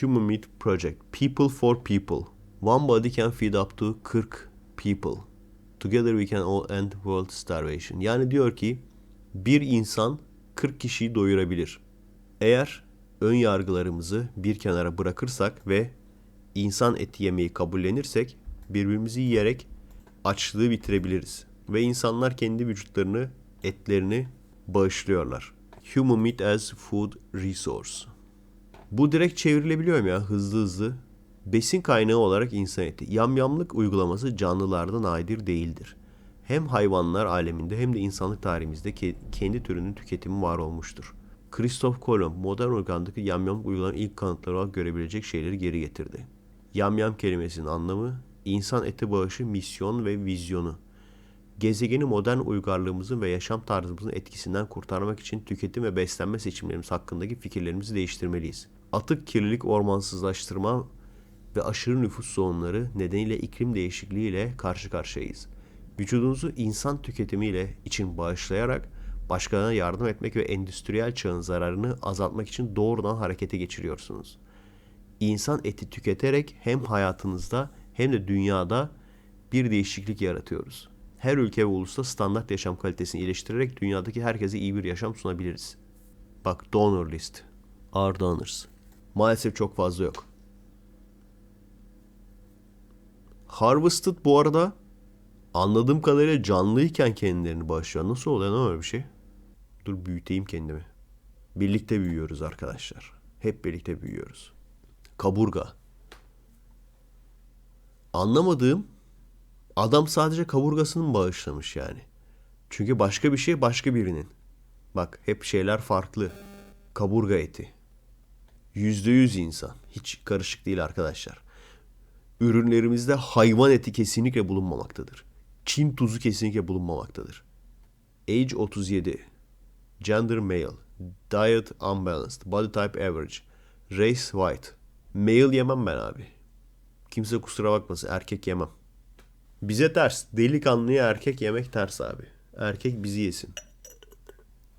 Human Meat Project. People for people. One body can feed up to 40 people. Together we can all end world starvation. Yani diyor ki bir insan 40 kişiyi doyurabilir. Eğer ön yargılarımızı bir kenara bırakırsak ve insan eti yemeyi kabullenirsek birbirimizi yiyerek açlığı bitirebiliriz. Ve insanlar kendi vücutlarını, etlerini bağışlıyorlar. Human meat as food resource. Bu direkt çevrilebiliyor mu ya hızlı hızlı? Besin kaynağı olarak insan eti. Yamyamlık uygulaması canlılardan nadir değildir. Hem hayvanlar aleminde hem de insanlık tarihimizde ke- kendi türünün tüketimi var olmuştur. Christoph Kolomb modern organdaki yamyamlık uygulamanın ilk kanıtları olarak görebilecek şeyleri geri getirdi. Yamyam kelimesinin anlamı insan eti bağışı, misyon ve vizyonu. Gezegeni modern uygarlığımızın ve yaşam tarzımızın etkisinden kurtarmak için tüketim ve beslenme seçimlerimiz hakkındaki fikirlerimizi değiştirmeliyiz. Atık kirlilik, ormansızlaştırma ve aşırı nüfus sorunları nedeniyle iklim değişikliği ile karşı karşıyayız. Vücudunuzu insan tüketimiyle için bağışlayarak başkalarına yardım etmek ve endüstriyel çağın zararını azaltmak için doğrudan harekete geçiriyorsunuz. İnsan eti tüketerek hem hayatınızda hem de dünyada bir değişiklik yaratıyoruz. Her ülke ve ulusta standart yaşam kalitesini iyileştirerek dünyadaki herkese iyi bir yaşam sunabiliriz. Bak donor list. Our donors. Maalesef çok fazla yok. Harvested bu arada anladığım kadarıyla canlıyken kendilerini bağışlıyor. Nasıl oluyor lan öyle bir şey? Dur büyüteyim kendimi. Birlikte büyüyoruz arkadaşlar. Hep birlikte büyüyoruz. Kaburga. Anlamadığım adam sadece kaburgasını mı bağışlamış yani. Çünkü başka bir şey başka birinin. Bak hep şeyler farklı. Kaburga eti. Yüzde yüz insan. Hiç karışık değil arkadaşlar. Ürünlerimizde hayvan eti kesinlikle bulunmamaktadır. Çin tuzu kesinlikle bulunmamaktadır. Age 37. Gender male. Diet unbalanced. Body type average. Race white. Male yemem ben abi. Kimse kusura bakmasın erkek yemem. Bize ters. Delikanlıya erkek yemek ters abi. Erkek bizi yesin.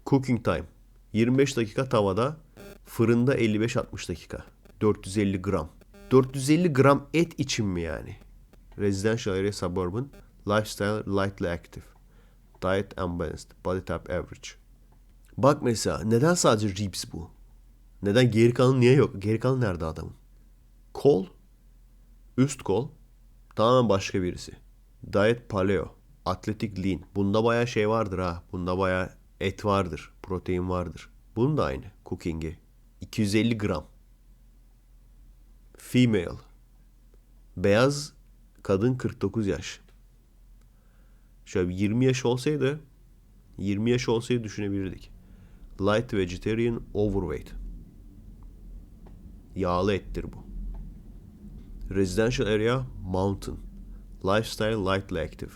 Cooking time. 25 dakika tavada, fırında 55-60 dakika. 450 gram. 450 gram et için mi yani? Residential area suburban. Lifestyle lightly active. Diet unbalanced. Body type average. Bak mesela neden sadece ribs bu? Neden geri kalan niye yok? Geri kalan nerede adamın? Kol. Üst kol. Tamamen başka birisi. Diet paleo. Atletik lean. Bunda bayağı şey vardır ha. Bunda bayağı et vardır. Protein vardır. Bunun da aynı. Cooking'i. 250 gram. Female. Beyaz kadın 49 yaş. Şöyle bir 20 yaş olsaydı 20 yaş olsaydı düşünebilirdik. Light vegetarian overweight. Yağlı ettir bu. Residential area mountain. Lifestyle lightly active.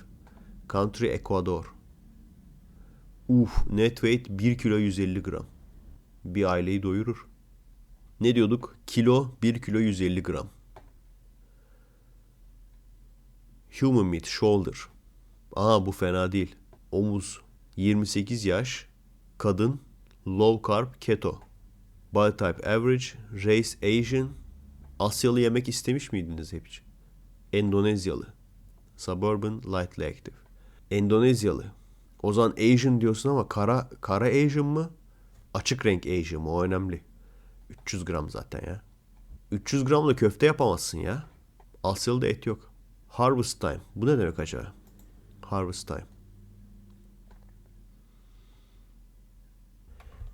Country Ecuador. Uf net weight 1 kilo 150 gram. Bir aileyi doyurur. Ne diyorduk? Kilo 1 kilo 150 gram. Human meat shoulder. Aa bu fena değil. Omuz 28 yaş. Kadın low carb keto. Body type average. Race Asian. Asyalı yemek istemiş miydiniz hep hiç? Endonezyalı. Suburban lightly active. Endonezyalı. O zaman Asian diyorsun ama kara kara Asian mı? Açık renk Asian mı? O önemli. 300 gram zaten ya. 300 gramla köfte yapamazsın ya. Asyalı'da et yok. Harvest time. Bu ne demek acaba? Harvest time.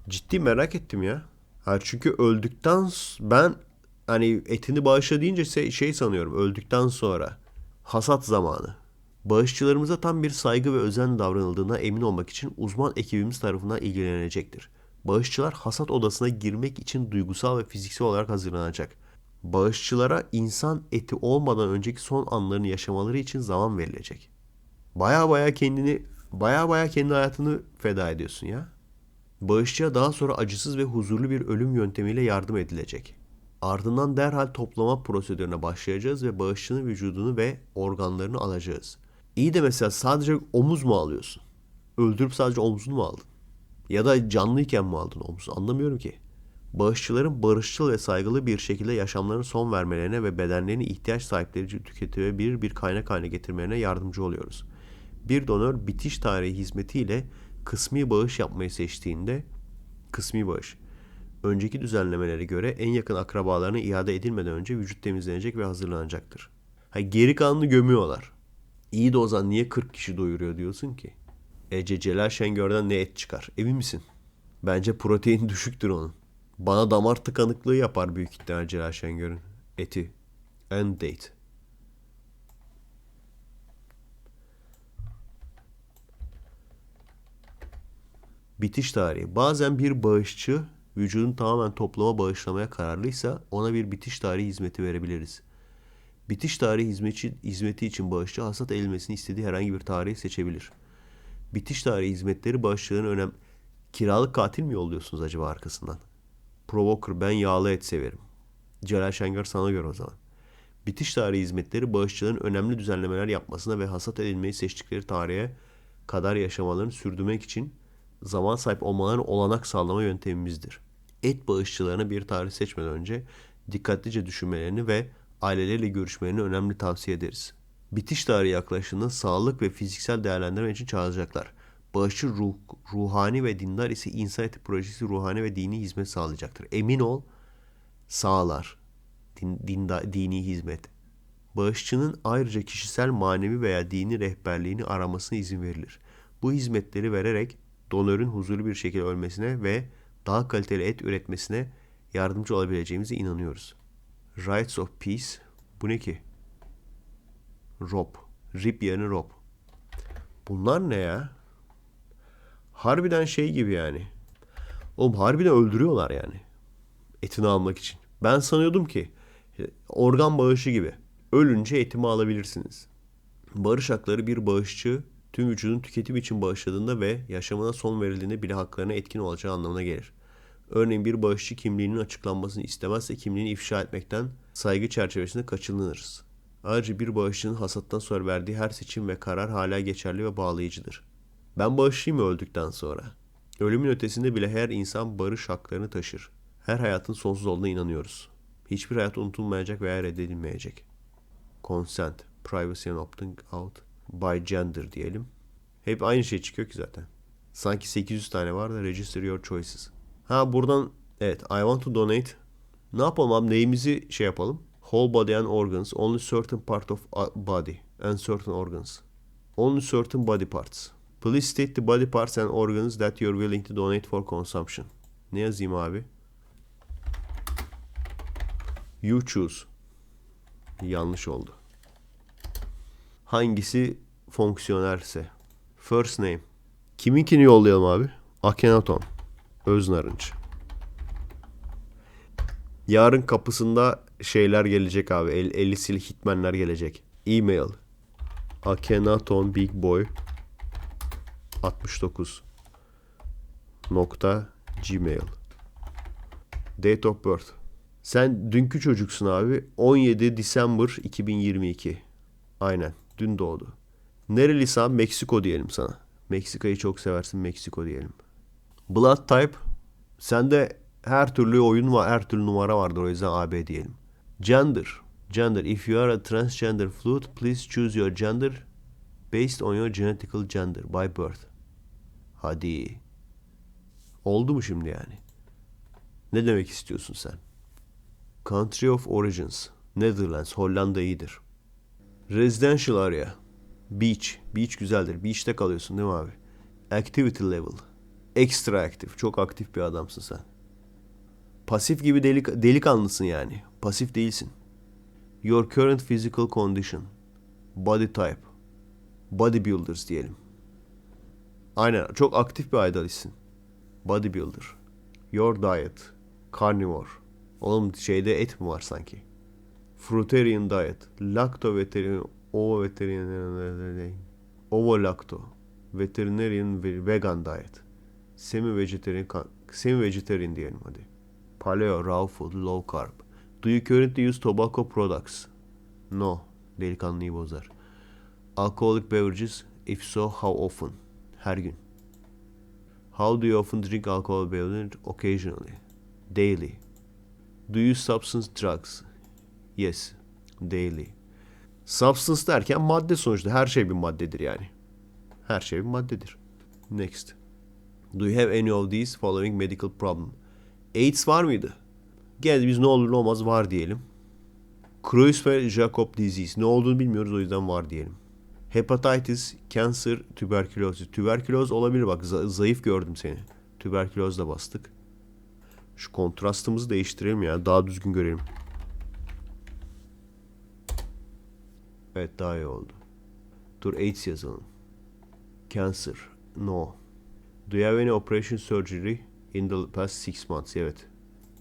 Ciddi merak ettim ya. Ha çünkü öldükten ben hani etini bağışla deyince şey sanıyorum öldükten sonra hasat zamanı. Bağışçılarımıza tam bir saygı ve özen davranıldığına emin olmak için uzman ekibimiz tarafından ilgilenecektir. Bağışçılar hasat odasına girmek için duygusal ve fiziksel olarak hazırlanacak. Bağışçılara insan eti olmadan önceki son anlarını yaşamaları için zaman verilecek. Baya baya kendini baya baya kendi hayatını feda ediyorsun ya. Bağışçıya daha sonra acısız ve huzurlu bir ölüm yöntemiyle yardım edilecek. Ardından derhal toplama prosedürüne başlayacağız ve bağışçının vücudunu ve organlarını alacağız. İyi de mesela sadece omuz mu alıyorsun? Öldürüp sadece omzunu mu aldın? Ya da canlıyken mi aldın omuzu? Anlamıyorum ki. Bağışçıların barışçıl ve saygılı bir şekilde yaşamlarına son vermelerine ve bedenlerini ihtiyaç sahipleri için tüketilebilir bir kaynak haline getirmelerine yardımcı oluyoruz. Bir donör bitiş tarihi hizmetiyle kısmi bağış yapmayı seçtiğinde kısmi bağış önceki düzenlemelere göre en yakın akrabalarına iade edilmeden önce vücut temizlenecek ve hazırlanacaktır. Ha, geri kalanını gömüyorlar. İyi de o zaman niye 40 kişi doyuruyor diyorsun ki? Ece Celal Şengör'den ne et çıkar? Emin misin? Bence protein düşüktür onun. Bana damar tıkanıklığı yapar büyük ihtimal Celal Şengör'ün eti. End date. Bitiş tarihi. Bazen bir bağışçı vücudun tamamen toplama bağışlamaya kararlıysa ona bir bitiş tarihi hizmeti verebiliriz. Bitiş tarihi hizmeti, hizmeti için bağışçı hasat edilmesini istediği herhangi bir tarihi seçebilir. Bitiş tarihi hizmetleri bağışçıların önem... Kiralık katil mi yolluyorsunuz acaba arkasından? Provoker ben yağlı et severim. Celal Şengör sana göre o zaman. Bitiş tarihi hizmetleri bağışçıların önemli düzenlemeler yapmasına ve hasat edilmeyi seçtikleri tarihe kadar yaşamalarını sürdürmek için zaman sahip olmalarına olanak sağlama yöntemimizdir. Et bağışçılarına bir tarih seçmeden önce dikkatlice düşünmelerini ve aileleriyle görüşmelerini önemli tavsiye ederiz. Bitiş tarihi yaklaşımında sağlık ve fiziksel değerlendirme için çağıracaklar. Bağışçı ruh, ruhani ve dindar ise insan eti projesi ruhani ve dini hizmet sağlayacaktır. Emin ol sağlar din, dinda, dini hizmet. Bağışçının ayrıca kişisel manevi veya dini rehberliğini aramasına izin verilir. Bu hizmetleri vererek donörün huzurlu bir şekilde ölmesine ve daha kaliteli et üretmesine yardımcı olabileceğimize inanıyoruz. Rights of Peace bu ne ki? Rob. Rip yerine Rob. Bunlar ne ya? Harbiden şey gibi yani. Oğlum harbiden öldürüyorlar yani. Etini almak için. Ben sanıyordum ki organ bağışı gibi. Ölünce etimi alabilirsiniz. Barış hakları bir bağışçı tüm vücudun tüketim için bağışladığında ve yaşamına son verildiğinde bile haklarına etkin olacağı anlamına gelir. Örneğin bir bağışçı kimliğinin açıklanmasını istemezse kimliğini ifşa etmekten saygı çerçevesinde kaçınılırız. Ayrıca bir bağışçının hasattan sonra verdiği her seçim ve karar hala geçerli ve bağlayıcıdır. Ben bağışçıyım öldükten sonra. Ölümün ötesinde bile her insan barış haklarını taşır. Her hayatın sonsuz olduğuna inanıyoruz. Hiçbir hayat unutulmayacak veya reddedilmeyecek. Consent, privacy and opting out by gender diyelim. Hep aynı şey çıkıyor ki zaten. Sanki 800 tane var da register your choices. Ha buradan evet I want to donate. Ne yapalım abi neyimizi şey yapalım? Whole body and organs. Only certain part of body and certain organs. Only certain body parts. Please state the body parts and organs that you're willing to donate for consumption. Ne yazayım abi? You choose. Yanlış oldu. Hangisi fonksiyonerse. First name. Kiminkini yollayalım abi? Akhenaton. Öznarınç. Yarın kapısında şeyler gelecek abi. El, 50 sil hitmenler gelecek. E-mail. Akhenaton Big Boy 69 nokta gmail. Date of birth. Sen dünkü çocuksun abi. 17 December 2022 aynen. Dün doğdu. Nerelisan Meksiko diyelim sana. Meksika'yı çok seversin Meksiko diyelim. Blood type. Sende her türlü oyun var her türlü numara vardır o yüzden AB diyelim gender gender if you are a transgender fluid please choose your gender based on your genetical gender by birth. Hadi. Oldu mu şimdi yani? Ne demek istiyorsun sen? Country of Origins. Netherlands. Hollanda iyidir. Residential area. Beach. Beach güzeldir. Beach'te kalıyorsun değil mi abi? Activity level. Extra aktif. Çok aktif bir adamsın sen. Pasif gibi delik, delikanlısın yani. Pasif değilsin. Your current physical condition. Body type bodybuilders diyelim. Aynen çok aktif bir idealistsin. Bodybuilder. Your diet. Carnivore. Oğlum şeyde et mi var sanki? Fruitarian diet. Lacto vegetarian. Ovo vegetarian. Ovo lacto. Veterinarian vegan diet. Semi vegetarian. Semi vegetarian diyelim hadi. Paleo, raw food, low carb. Do you currently use tobacco products? No. Delikanlıyı bozar. Alcoholic beverages? If so, how often? Her gün. How do you often drink alcohol beverages? Occasionally. Daily. Do you substance drugs? Yes. Daily. Substance derken madde sonuçta. Her şey bir maddedir yani. Her şey bir maddedir. Next. Do you have any of these following medical problem? AIDS var mıydı? Gel biz ne olur ne olmaz var diyelim. Creutzfeldt-Jakob disease. Ne olduğunu bilmiyoruz o yüzden var diyelim. Hepatitis, cancer, tüberküloz. Tüberküloz olabilir bak za- zayıf gördüm seni. Tüberkülozla bastık. Şu kontrastımızı değiştirelim ya. Daha düzgün görelim. Evet daha iyi oldu. Dur AIDS yazalım. Cancer. No. Do you have any operation surgery in the past six months? Evet.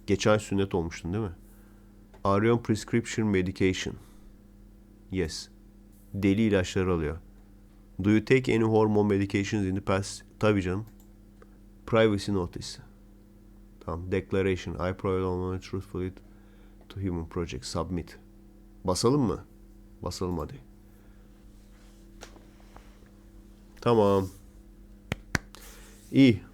Geçen sünnet olmuştun değil mi? Are on prescription medication? Yes. Deli ilaçlar alıyor. Do you take any hormone medications in the past? Tabii canım. Privacy notice. Tamam. Declaration. I provide hormone truthfully to human project. Submit. Basalım mı? Basalım hadi. Tamam. İyi.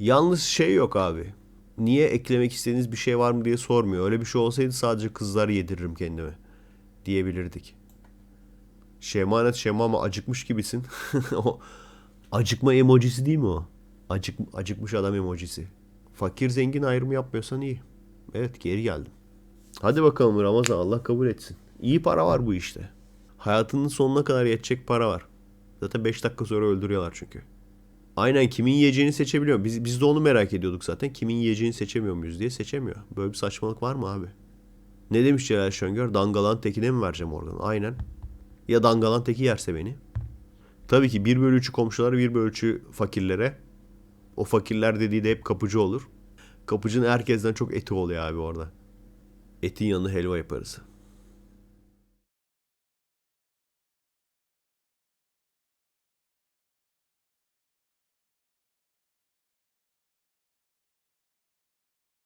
Yalnız şey yok abi. Niye eklemek istediğiniz bir şey var mı diye sormuyor. Öyle bir şey olsaydı sadece kızlar yediririm kendime. Diyebilirdik. Şemanet şema ama acıkmış gibisin. o acıkma emojisi değil mi o? Acık, acıkmış adam emojisi. Fakir zengin ayrımı yapmıyorsan iyi. Evet geri geldim. Hadi bakalım Ramazan Allah kabul etsin. İyi para var bu işte. Hayatının sonuna kadar yetecek para var. Zaten 5 dakika sonra öldürüyorlar çünkü. Aynen kimin yiyeceğini seçebiliyor. Biz, biz de onu merak ediyorduk zaten. Kimin yiyeceğini seçemiyor muyuz diye seçemiyor. Böyle bir saçmalık var mı abi? Ne demiş Celal Şengör? Dangalan tekine mi vereceğim oradan? Aynen. Ya dangalan teki yerse beni. Tabii ki 1 bölü 3'ü komşulara 1 bölü 3'ü fakirlere. O fakirler dediği de hep kapıcı olur. Kapıcının herkesten çok eti oluyor abi orada. Etin yanına helva yaparız.